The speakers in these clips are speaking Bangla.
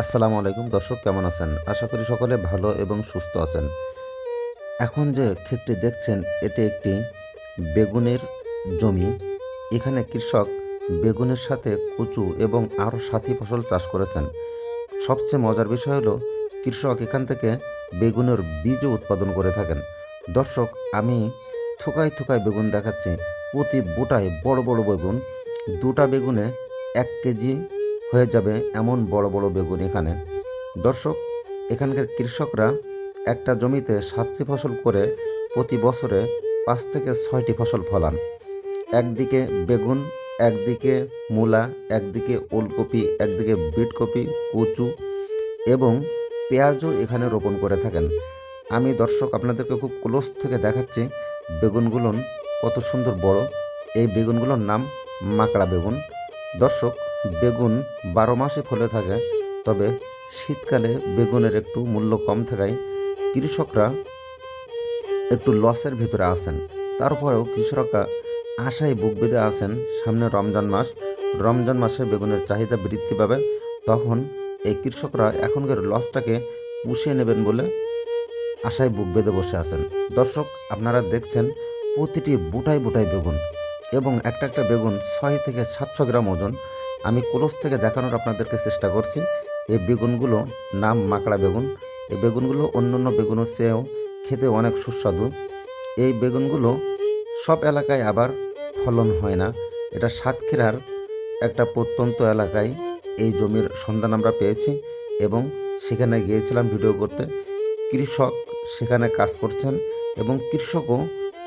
আসসালামু আলাইকুম দর্শক, কেমন আছেন? আশা করি সকলে ভালো এবং সুস্থ আছেন। এখন যে ক্ষেত্রে দেখছেন, এটি একটি বেগুনের জমি। এখানে কৃষক বেগুনের সাথে কচু এবং আরও সাথী ফসল চাষ করেছেন। সবচেয়ে মজার বিষয় হলো, কৃষক এখান থেকে বেগুনের বীজও উৎপাদন করে থাকেন। দর্শক, আমি থুকায় থুকায় বেগুন দেখাচ্ছি। প্রতি বোটায় বড় বড় বেগুন। দুটা বেগুনে এক কেজি হয়ে যাবে এমন বড় বড় বেগুন এখানে। দর্শক, এখানকার কৃষকরা একটা জমিতে সাতটি ফসল করে প্রতি বছরে পাঁচ থেকে ছয়টি ফসল ফলান। একদিকে বেগুন, একদিকে মূলা, একদিকে ওলকপি, একদিকে বিটকপি, কচু এবং পেঁয়াজও এখানে রোপণ করে থাকেন। আমি দর্শক আপনাদেরকে খুব ক্লোজ থেকে দেখাচ্ছি বেগুনগুলো কত সুন্দর বড়। এই বেগুনগুলোর নাম মাকড়া বেগুন। দর্শক বেগুন বারো মাসে ফলে থাকে, তবে শীতকালে বেগুনের একটু মূল্য কম থাকায় কৃষকরা একটু লসের ভিতরে আছেন। তারপরেও কৃষকরা আশায় বুক বেঁধে আছেন, সামনে রমজান মাস। রমজান মাসে বেগুনের চাহিদা বৃদ্ধি পাবে, তখন এই কৃষকরা এখনকার লসটাকে পুষিয়ে নেবেন বলে আশায় বুক বেঁধে বসে আছেন। দর্শক, আপনারা দেখছেন প্রতিটি বুটাই বুটাই বেগুন এবং একটা একটা বেগুন ছয় থেকে সাতশো গ্রাম ওজন। আমি ক্লোজ থেকে দেখানোর আপনাদেরকে চেষ্টা করছি। এই বেগুনগুলো নাম মাকড়া বেগুন। এই বেগুনগুলো অন্য অন্য বেগুনের চেয়েও খেতে অনেক সুস্বাদু। এই বেগুনগুলো সব এলাকায় আবার ফলন হয় না। এটা সাতক্ষীরার একটা প্রত্যন্ত এলাকায় এই জমির সন্ধান আমরা পেয়েছি এবং সেখানে গিয়েছিলাম ভিডিও করতে। কৃষক সেখানে কাজ করছেন এবং কৃষকও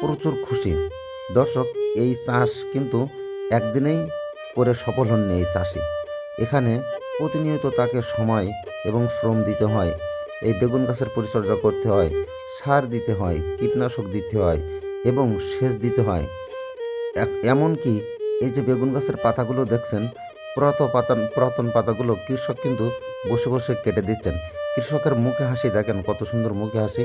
প্রচুর খুশি। দর্শক, এই চাষ কিন্তু একদিনেই করে সফল হননি এই চাষি। এখানে প্রতিনিয়ত তাকে সময় এবং শ্রম দিতে হয়। এই বেগুন গাছের পরিচর্যা করতে হয়, সার দিতে হয়, কীটনাশক দিতে হয় এবং সেচ দিতে হয়। এমনকি এই যে বেগুন গাছের পাতাগুলো দেখছেন পুরাতন পাতা, পুরাতন পাতাগুলো কৃষক কিন্তু বসে বসে কেটে দিচ্ছেন। কৃষকের মুখে হাসি, দেখেন কত সুন্দর মুখে হাসি।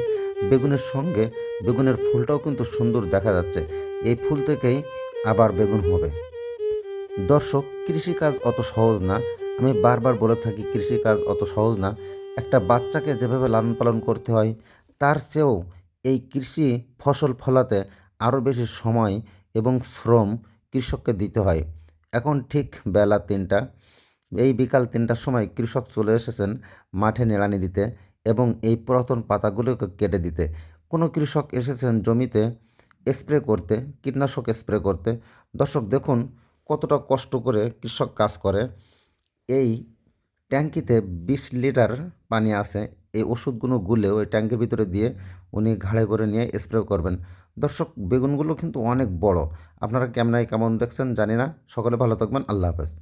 বেগুনের সঙ্গে বেগুনের ফুলটাও কিন্তু সুন্দর দেখা যাচ্ছে। এই ফুল থেকেই আবার বেগুন হবে। দর্শক, কৃষিকাজ অত সহজ না। আমি বারবার বলে থাকি, কৃষিকাজ অত সহজ না। একটা বাচ্চাকে যেভাবে লালন পালন করতে হয়, তার চেয়েও এই কৃষি ফসল ফলাতে আরও বেশি সময় এবং শ্রম কৃষককে দিতে হয়। এখন ঠিক বেলা তিনটা। এই বিকাল তিনটার সময় কৃষক চলে এসেছেন মাঠে নেড়ানি দিতে এবং এই পুরাতন পাতাগুলোকে কেটে দিতে। কোনো কৃষক এসেছেন জমিতে স্প্রে করতে, কীটনাশক স্প্রে করতে। দর্শক দেখুন কতটা কষ্ট করে কৃষক কাজ করে, এই ট্যাঙ্কিতে বিশ লিটার পানি আছে, এই ওষুধগুলো গুলে ওই ট্যাঙ্কের ভিতরে দিয়ে উনি ঘাড়ে করে নিয়ে স্প্রে করবেন। দর্শক, বেগুনগুলো কিন্তু অনেক বড়। আপনারা ক্যামেরায় কেমন দেখছেন জানি না। সকলে ভালো থাকবেন। আল্লাহ হাফেজ।